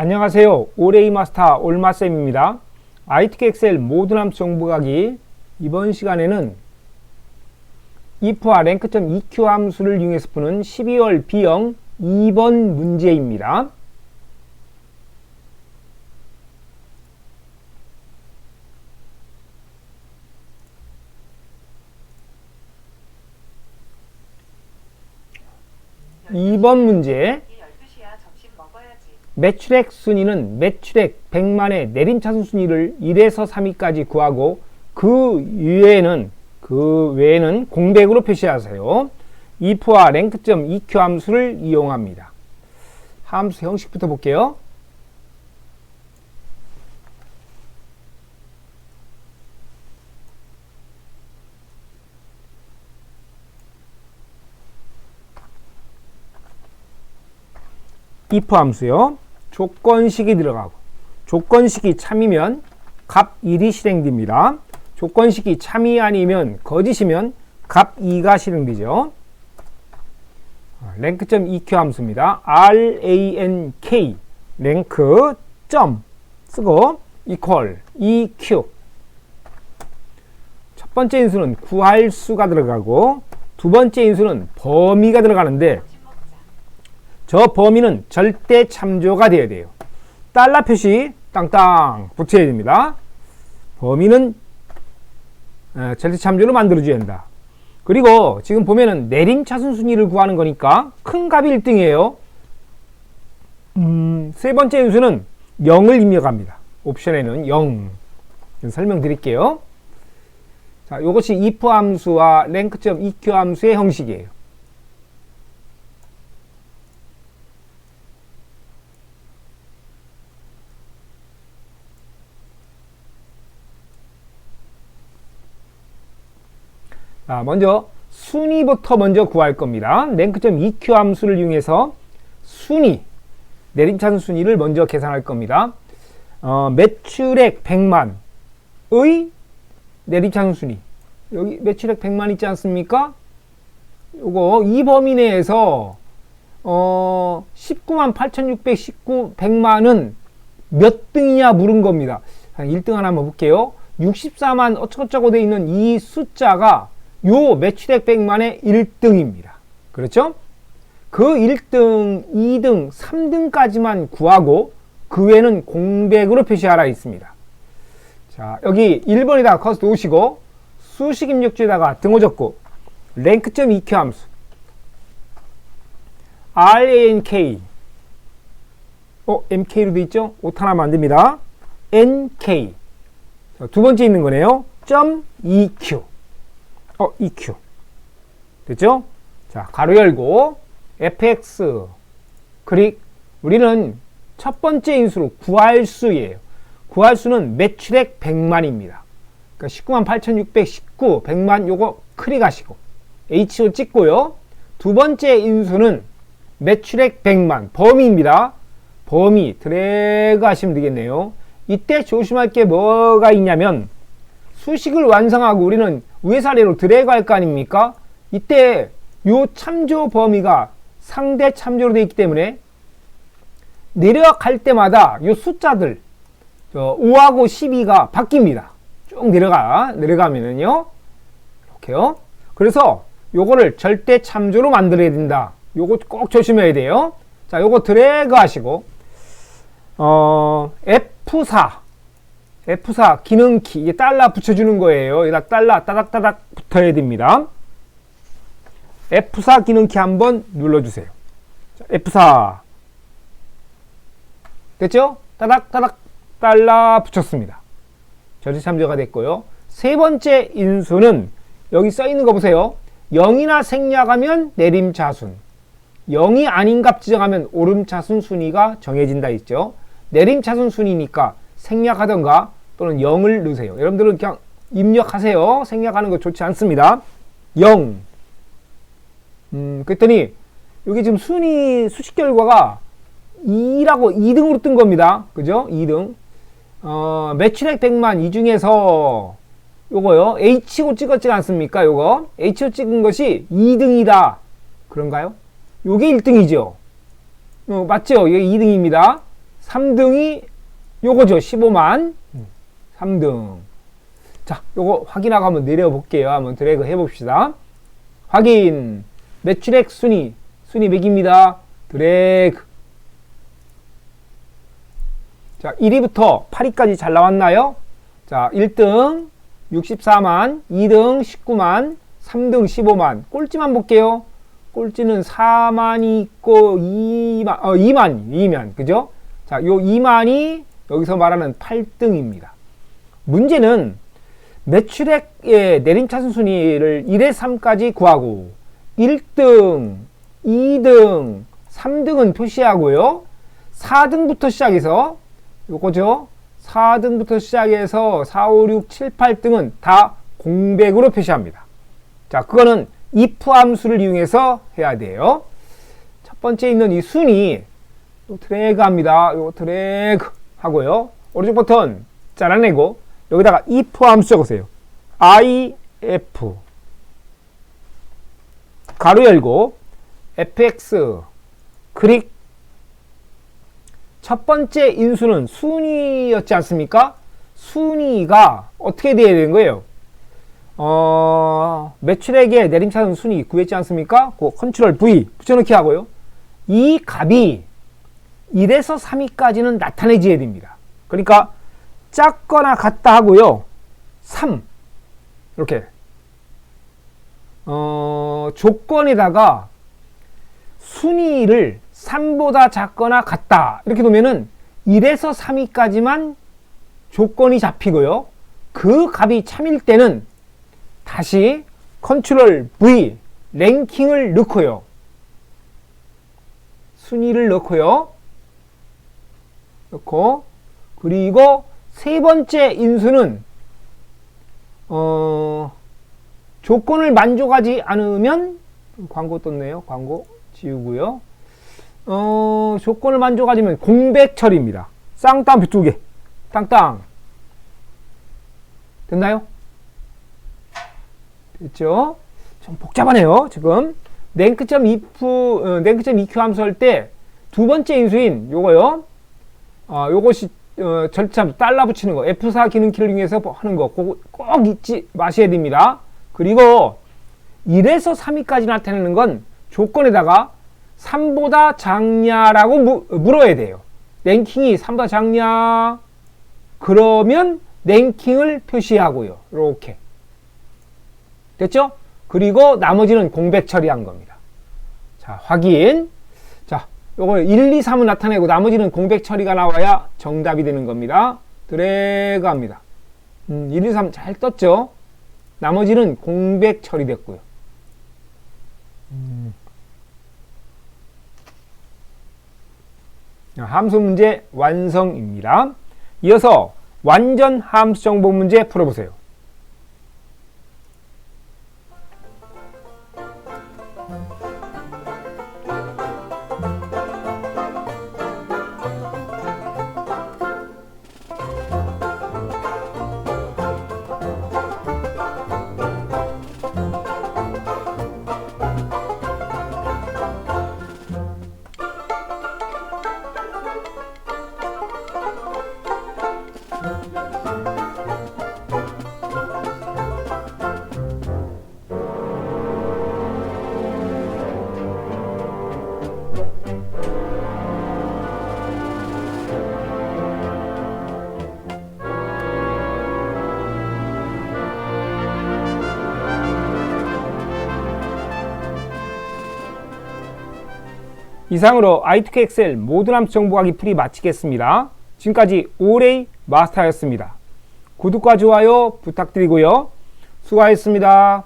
안녕하세요. 오레이 마스터 올마쌤입니다. ITK 엑셀 모든 함수 정보가기 이번 시간에는 if와 랭크점 EQ 함수를 이용해서 푸는 12월 B형 2번 문제입니다. 이번 문제 12시야 점심 먹어야지. 매출액 순위는 매출액 100만의 내림차순 순위를 1에서 3위까지 구하고 그 외에는 그 외에는 공백으로 표시하세요. if와 랭크점 EQ 함수를 이용합니다. 함수 형식부터 볼게요. if 함수요. 조건식이 들어가고 조건식이 참이면 값 1이 실행됩니다. 조건식이 참이 아니면 거짓이면 값 2가 실행되죠. 아, 랭크점 EQ 함수입니다. rank 랭크 점 쓰고 equal EQ 첫 번째 인수는 구할 수가 들어가고 두 번째 인수는 범위가 들어가는데. 저 범위는 절대 참조가 되어야 돼요. 달러 표시 땅땅 붙여야 됩니다. 범위는 어, 절대 참조로 만들어줘야 된다. 그리고 지금 보면은 내림 차순 순위를 구하는 거니까 큰 값이 1등이에요. 음, 세 번째 인수는 0을 입력합니다. 옵션에는 0. 설명드릴게요. 자, 이것이 if 함수와 랭크점 EQ 함수의 형식이에요. 자, 먼저 순위부터 먼저 구할 겁니다. 랭크점 EQ 함수를 이용해서 순위, 내림차순 순위를 먼저 계산할 겁니다. 어, 매출액 100만의 내림차순 순위. 여기 매출액 100만 있지 않습니까? 요거 이 범위 내에서 어, 19만 8,619 100만은 몇 등이냐 물은 겁니다. 1등 하나 한번 볼게요. 64만 어쩌고저쩌고 돼 있는 이 숫자가 요 매출액 100만의 1등입니다. 그렇죠? 그 1등, 2등, 3등까지만 구하고 그 외에는 공백으로 표시하라 있습니다. 자, 여기 1번에다가 커서 놓으시고 수식 입력주에다가 등호 적고 랭크점 EQ 함수 rank 어, mk로 돼 있죠? 오타나 만듭니다. nk 자, 두 번째 있는 거네요. 점 eq 어, EQ. 됐죠? 자, 가로 열고, fx. 클릭. 우리는 첫 번째 인수로 구할 수예요. 구할 수는 매출액 100만입니다. 그러니까 19만 8,619, 100만 요거 클릭하시고, HO 찍고요. 두 번째 인수는 매출액 100만, 범위입니다. 범위, 드래그 하시면 되겠네요. 이때 조심할 게 뭐가 있냐면, 수식을 완성하고 우리는 위에서 아래로 드래그 할 거 아닙니까? 이때 요 참조 범위가 상대 참조로 되어 있기 때문에 내려갈 때마다 요 숫자들 저 5하고 12가 바뀝니다. 쭉 내려가 내려가면은요 이렇게요. 그래서 요거를 절대 참조로 만들어야 된다. 요거 꼭 조심해야 돼요. 자, 요거 드래그 하시고 어 F4 F4 기능키 이게 달러 붙여주는 거예요. 여기다 달러 따닥따닥 붙어야 됩니다. F4 기능키 한번 눌러주세요. 자, F4 됐죠? 따닥따닥 달러 붙였습니다. 절대 참조가 됐고요. 세 번째 인수는 여기 써 있는 거 보세요. 0이나 생략하면 내림차순 0이 아닌 값 지정하면 오름차순 순위가 정해진다 있죠. 내림차순 순위니까 생략하던가 또는 0을 넣으세요. 여러분들은 그냥 입력하세요. 생략하는 거 좋지 않습니다. 0. 음, 그랬더니 여기 지금 순위 수식 결과가 2라고 2등으로 뜬 겁니다. 그죠? 2등. 어, 매출액 100만 이 중에서 요거요. H고 찍었지 않습니까? 요거. H로 찍은 것이 2등이다. 그런가요? 요게 1등이죠. 어, 맞죠? 이게 2등입니다. 3등이 요거죠. 15만. 3등. 자, 요거 확인하고 한번 내려볼게요. 한번 드래그 해봅시다. 확인. 매출액 순위. 순위 매깁니다. 드래그. 자, 1위부터 8위까지 잘 나왔나요? 자, 1등 64만, 2등 19만, 3등 15만. 꼴찌만 볼게요. 꼴찌는 4만이 있고 2만, 어, 2만, 2만. 그죠? 자, 요 2만이 여기서 말하는 8등입니다. 문제는 매출액의 내림차순 순위를 1에 3까지 구하고 1등, 2등, 3등은 표시하고요. 4등부터 시작해서 요거죠. 4등부터 시작해서 4, 5, 6, 7, 8등은 다 공백으로 표시합니다. 자, 그거는 if 함수를 이용해서 해야 돼요. 첫 번째 있는 이 순위 요 드래그 합니다. 요 드래그 하고요. 오른쪽 버튼 잘라내고 여기다가 if 함수 적으세요. if 가로 열고 fx 클릭 첫 번째 인수는 순위였지 않습니까? 순위가 어떻게 되어야 되는 거예요? 어, 매출액의 내림차순 순위 구했지 않습니까? 그 컨트롤 V 붙여넣기 하고요. 이 값이 1에서 3위까지는 나타내줘야 됩니다. 그러니까 작거나 같다 하고요. 3 이렇게 어, 조건에다가 순위를 3보다 작거나 같다 이렇게 놓으면은 1에서 3위까지만 조건이 잡히고요. 그 값이 참일 때는 다시 컨트롤 V 랭킹을 넣고요. 순위를 넣고요. 넣고 그리고 세 번째 인수는 어, 조건을 만족하지 않으면 광고 떴네요. 광고 지우고요. 어, 조건을 만족하지면 공백 처리입니다. 쌍땅 두 개. 땅땅. 됐나요? 됐죠? 좀 복잡하네요. 지금 랭크점 if 어, 랭크점 eq 함수 할 때 두 번째 인수인 요거요. 어, 요것이 어, 절차 달러 붙이는 거 F4 기능키를 이용해서 하는 거 꼭, 꼭 잊지 마셔야 됩니다. 그리고 1에서 3위까지 나타내는 건 조건에다가 3보다 작냐라고 무, 물어야 돼요. 랭킹이 3보다 작냐? 그러면 랭킹을 표시하고요. 이렇게. 됐죠? 그리고 나머지는 공백 처리한 겁니다. 자, 확인. 자, 요거 1, 2, 3은 나타내고 나머지는 공백 처리가 나와야 정답이 되는 겁니다. 드래그 합니다. 음, 1, 2, 3 잘 떴죠? 나머지는 공백 처리됐고요. 음. 자, 함수 문제 완성입니다. 이어서 완전 함수 정보 문제 풀어보세요. 이상으로 i2K 엑셀 모든 함수 정보하기 풀이 마치겠습니다. 지금까지 오레이 마스터였습니다. 구독과 좋아요 부탁드리고요. 수고하셨습니다.